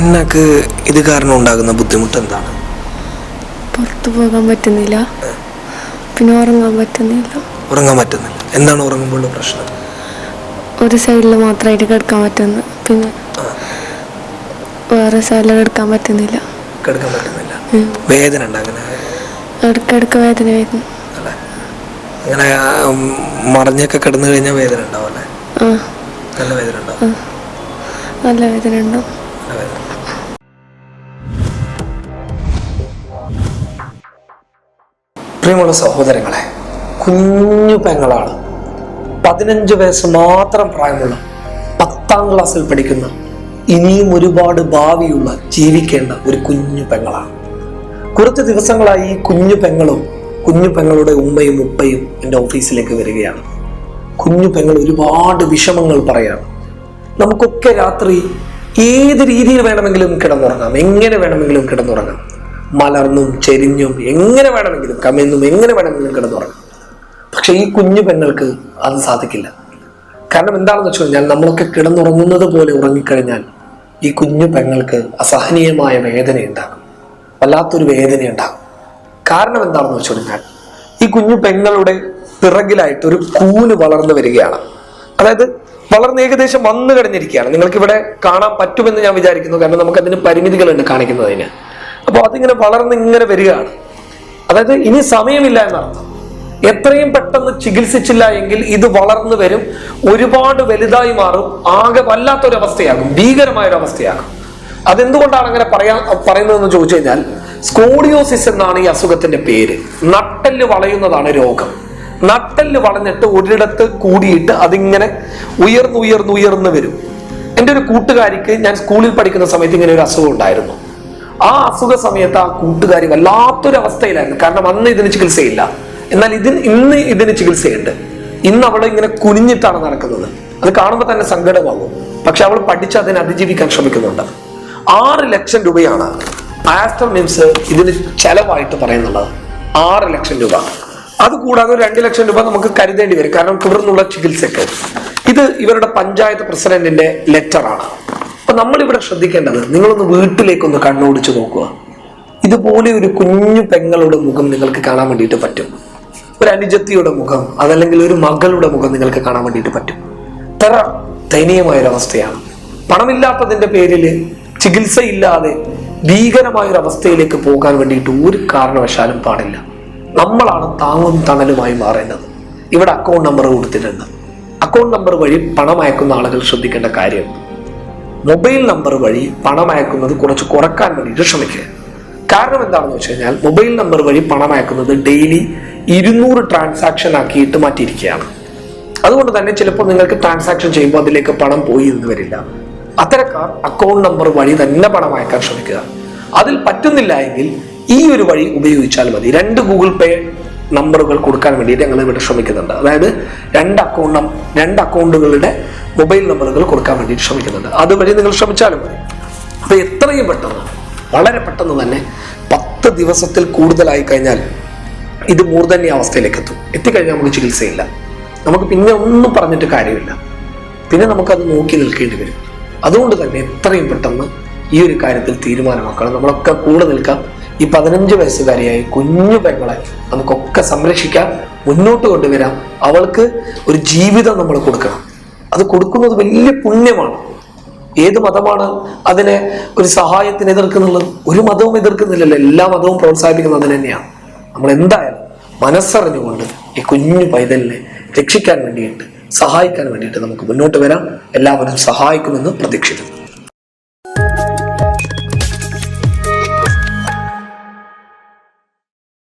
അന്നക്ക് ഇത് കാരണം ഉണ്ടാകുന്ന ബുദ്ധിമുട്ട് എന്താണ്? പുറത്തു പോകാൻ പറ്റുന്നില്ല. പിന്നെ ഉറങ്ങാൻ പറ്റുന്നില്ല. ഉറങ്ങാൻ പറ്റുന്നില്ല. എന്താണ് ഉറങ്ങുമ്പോൾ പ്രശ്നം? ഒരു സൈഡിൽ മാത്രമായിട്ട് കിടക്കാൻ പറ്റുന്നു. പിന്നെ വേറെ സൈഡിൽ കിടക്കാൻ പറ്റുന്നില്ല. കിടക്കാൻ പറ്റുന്നില്ല. വേദന ഉണ്ട് അങ്ങനെ? ഇടയ്ക്കിടയ്ക്ക് വേദന വരുന്നു. അങ്ങനെ മറിഞ്ഞൊക്കെ കിടന്നു കഴിഞ്ഞാൽ വേദന ഉണ്ടാവും അല്ലേ? നല്ല വേദന ഉണ്ടാവും. നല്ല വേദന ഉണ്ടാവും. പ്രിയമുള്ള സഹോദരങ്ങളെ കുഞ്ഞു പെങ്ങളാണ്. പതിനഞ്ച് വയസ്സ് മാത്രം പ്രായമുള്ള പത്താം ക്ലാസ്സിൽ പഠിക്കുന്ന ഇനിയും ഒരുപാട് ഭാവിയുള്ള ജീവിക്കേണ്ട ഒരു കുഞ്ഞു പെങ്ങളാണ്. കുറച്ച് ദിവസങ്ങളായി ഈ കുഞ്ഞു പെങ്ങളും കുഞ്ഞു പെങ്ങളുടെ ഉമ്മയും ഉപ്പയും എന്റെ ഓഫീസിലേക്ക് വരികയാണ്. കുഞ്ഞു പെങ്ങൾ ഒരുപാട് വിഷമങ്ങൾ പറയാണ്. നമുക്കൊക്കെ രാത്രി ഏത് രീതിയിൽ വേണമെങ്കിലും കിടന്നുറങ്ങാം എങ്ങനെ വേണമെങ്കിലും കിടന്നുറങ്ങാം. മലർന്നും ചെരിഞ്ഞും എങ്ങനെ വേണമെങ്കിലും കമിഴ്ന്നും എങ്ങനെ വേണമെങ്കിലും കിടന്നുറങ്ങും പക്ഷെ ഈ കുഞ്ഞു പെണ്ണുകൾക്ക് അത് സാധിക്കില്ല. കാരണം എന്താണെന്ന് വെച്ച് കഴിഞ്ഞാൽ നമ്മളൊക്കെ കിടന്നുറങ്ങുന്നത് പോലെ ഉറങ്ങിക്കഴിഞ്ഞാൽ ഈ കുഞ്ഞു പെങ്ങൾക്ക് അസഹനീയമായ വേദന ഉണ്ടാകും വല്ലാത്തൊരു വേദന ഉണ്ടാകും കാരണം എന്താണെന്ന് വെച്ച് കഴിഞ്ഞാൽ ഈ കുഞ്ഞു പെങ്ങളുടെ പിറകിലായിട്ട് ഒരു കൂന് വളർന്നു വരികയാണ്. അതായത് വളർന്ന് ഏകദേശം വന്നു കഴിഞ്ഞിരിക്കുകയാണ്. നിങ്ങൾക്ക് ഇവിടെ കാണാൻ പറ്റുമെന്ന് ഞാൻ വിചാരിക്കുന്നു. കാരണം നമുക്ക് അതിന് പരിമിതികളുണ്ട് കാണിക്കുന്നതിന്. അപ്പോൾ അതിങ്ങനെ വളർന്ന് ഇങ്ങനെ വരികയാണ്. അതായത് ഇനി സമയമില്ല എന്നർത്ഥം. എത്രയും പെട്ടെന്ന് ചികിത്സിച്ചില്ല എങ്കിൽ ഇത് വളർന്നു വരും ഒരുപാട് വലുതായി മാറും ആകെ വല്ലാത്തൊരവസ്ഥയാകും ഭീകരമായ ഒരു അവസ്ഥയാകും അതെന്തുകൊണ്ടാണ് അങ്ങനെ പറയാ പറയുന്നതെന്ന് ചോദിച്ചു കഴിഞ്ഞാൽ സ്കോഡിയോസിസ് എന്നാണ് ഈ അസുഖത്തിന്റെ പേര്. നട്ടെല്ല് വളയുന്നതാണ് രോഗം. നട്ടെല്ല് വളഞ്ഞിട്ട് ഒരിടത്ത് കൂടിയിട്ട് അതിങ്ങനെ ഉയർന്നു ഉയർന്നു ഉയർന്നു വരും. എന്റെ ഒരു കൂട്ടുകാരിക്ക് ഞാൻ സ്കൂളിൽ പഠിക്കുന്ന സമയത്ത് ഇങ്ങനെ ഒരു അസുഖം ഉണ്ടായിരുന്നു. ആ അസുഖ സമയത്ത് ആ കൂട്ടുകാരി വല്ലാത്തൊരു അവസ്ഥയിലായിരുന്നു കാരണം അന്ന് ഇതിന് ചികിത്സയില്ല. എന്നാൽ ഇതിന് ഇന്ന് ഇതിന് ചികിത്സയുണ്ട്. ഇന്ന് അവൾ ഇങ്ങനെ കുനിഞ്ഞിട്ടാണ് നടക്കുന്നത്. അത് കാണുമ്പോൾ തന്നെ സങ്കടമാകും. പക്ഷെ അവൾ പഠിച്ച് അതിനെ അതിജീവിക്കാൻ ശ്രമിക്കുന്നുണ്ട്. ആറ് ലക്ഷം രൂപയാണ് ആസ്റ്റർ മിംസ് ഇതിന് ചെലവായിട്ട് പറയുന്നുള്ളത്. ആറ് ലക്ഷം രൂപ. അത് കൂടാതെ ഒരു രണ്ട് ലക്ഷം രൂപ നമുക്ക് കരുതേണ്ടി വരും. കാരണം തുടർന്നുള്ള ചികിത്സക്ക് ഇത് ഇവരുടെ പഞ്ചായത്ത് പ്രസിഡന്റിന്റെ ലെറ്ററാണ്. അപ്പൊ നമ്മളിവിടെ ശ്രദ്ധിക്കേണ്ടത് നിങ്ങളൊന്ന് വീട്ടിലേക്കൊന്ന് കണ്ണോടിച്ചു നോക്കുക. ഇതുപോലെ ഒരു കുഞ്ഞു പെങ്ങളുടെ മുഖം നിങ്ങൾക്ക് കാണാൻ വേണ്ടിയിട്ട് പറ്റും. ഒരു അനുജത്തിയുടെ മുഖം അതല്ലെങ്കിൽ ഒരു മകളുടെ മുഖം നിങ്ങൾക്ക് കാണാൻ വേണ്ടിയിട്ട് പറ്റും. ഇത്ര ദയനീയമായൊരവസ്ഥയാണ്. പണമില്ലാത്തതിന്റെ പേരിൽ ചികിത്സയില്ലാതെ ഭീകരമായൊരവസ്ഥയിലേക്ക് പോകാൻ വേണ്ടിയിട്ട് ഒരു കാരണവശാലും പാടില്ല. നമ്മളാണ് താങ്ങും തണലുമായി മാറേണ്ടത്. ഇവിടെ അക്കൗണ്ട് നമ്പർ കൊടുത്തിട്ടുണ്ട്. അക്കൗണ്ട് നമ്പർ വഴി പണം അയക്കുന്ന ആളുകൾ ശ്രദ്ധിക്കേണ്ട കാര്യം മൊബൈൽ നമ്പർ വഴി പണം അയക്കുന്നത് കുറച്ച് കുറയ്ക്കാൻ വേണ്ടിയിട്ട് ശ്രമിക്കുക. കാരണം എന്താണെന്ന് വെച്ച് കഴിഞ്ഞാൽ മൊബൈൽ നമ്പർ വഴി പണം അയക്കുന്നത് ഡെയിലി ഇരുന്നൂറ് ട്രാൻസാക്ഷൻ ആക്കിയിട്ട് മാറ്റിയിരിക്കുകയാണ്. അതുകൊണ്ട് തന്നെ ചിലപ്പോൾ നിങ്ങൾക്ക് ട്രാൻസാക്ഷൻ ചെയ്യുമ്പോൾ അതിലേക്ക് പണം പോയി എന്ന് വരില്ല. അത്തരക്കാർ അക്കൗണ്ട് നമ്പർ വഴി തന്നെ പണം അയക്കാൻ ശ്രമിക്കുക. അതിൽ പറ്റുന്നില്ല എങ്കിൽ ഈ ഒരു വഴി ഉപയോഗിച്ചാൽ മതി. രണ്ട് ഗൂഗിൾ പേ നമ്പറുകൾ കൊടുക്കാൻ വേണ്ടിയിട്ട് ഞങ്ങൾ ഇവിടെ ശ്രമിക്കുന്നുണ്ട്. അതായത് രണ്ട് അക്കൗണ്ട് രണ്ട് അക്കൗണ്ടുകളുടെ മൊബൈൽ നമ്പറുകൾ കൊടുക്കാൻ വേണ്ടി ശ്രമിക്കുന്നുണ്ട്. അതുവഴി നിങ്ങൾ ശ്രമിച്ചാലും മതി. അപ്പൊ എത്രയും പെട്ടെന്ന് വളരെ പെട്ടെന്ന് തന്നെ പത്ത് ദിവസത്തിൽ കൂടുതലായി കഴിഞ്ഞാൽ ഇത് മൂർധന്യ അവസ്ഥയിലേക്ക് എത്തും എത്തിക്കഴിഞ്ഞാൽ നമുക്ക് ചികിത്സയില്ല. നമുക്ക് പിന്നെ ഒന്നും പറഞ്ഞിട്ട് കാര്യമില്ല. പിന്നെ നമുക്കത് നോക്കി നിൽക്കേണ്ടി വരും. അതുകൊണ്ട് തന്നെ എത്രയും പെട്ടെന്ന് ഈ ഒരു കാര്യത്തിൽ തീരുമാനമാക്കണം. നമ്മളൊക്കെ കൂടെ നിൽക്കാം. ഈ പതിനഞ്ച് വയസ്സുകാരിയായി കുഞ്ഞു പെങ്ങളെ നമുക്കൊക്കെ സംരക്ഷിക്കാം മുന്നോട്ട് കൊണ്ടുവരാം. അവൾക്ക് ഒരു ജീവിതം നമ്മൾ കൊടുക്കണം. അത് കൊടുക്കുന്നത് വലിയ പുണ്യമാണ്. ഏത് മതമാണ് അതിനെ ഒരു സഹായത്തിന് എതിർക്കുന്നുള്ളത്? ഒരു മതവും എതിർക്കുന്നില്ലല്ലോ. എല്ലാ മതവും പ്രോത്സാഹിപ്പിക്കുന്നത് അതിന് തന്നെയാണ്. നമ്മൾ എന്തായാലും മനസ്സറിഞ്ഞുകൊണ്ട് ഈ കുഞ്ഞു പൈതലിനെ രക്ഷിക്കാൻ വേണ്ടിയിട്ട് സഹായിക്കാൻ വേണ്ടിയിട്ട് നമുക്ക് മുന്നോട്ട് വരാം. എല്ലാവരും സഹായിക്കുമെന്ന് പ്രതീക്ഷിക്കുന്നു.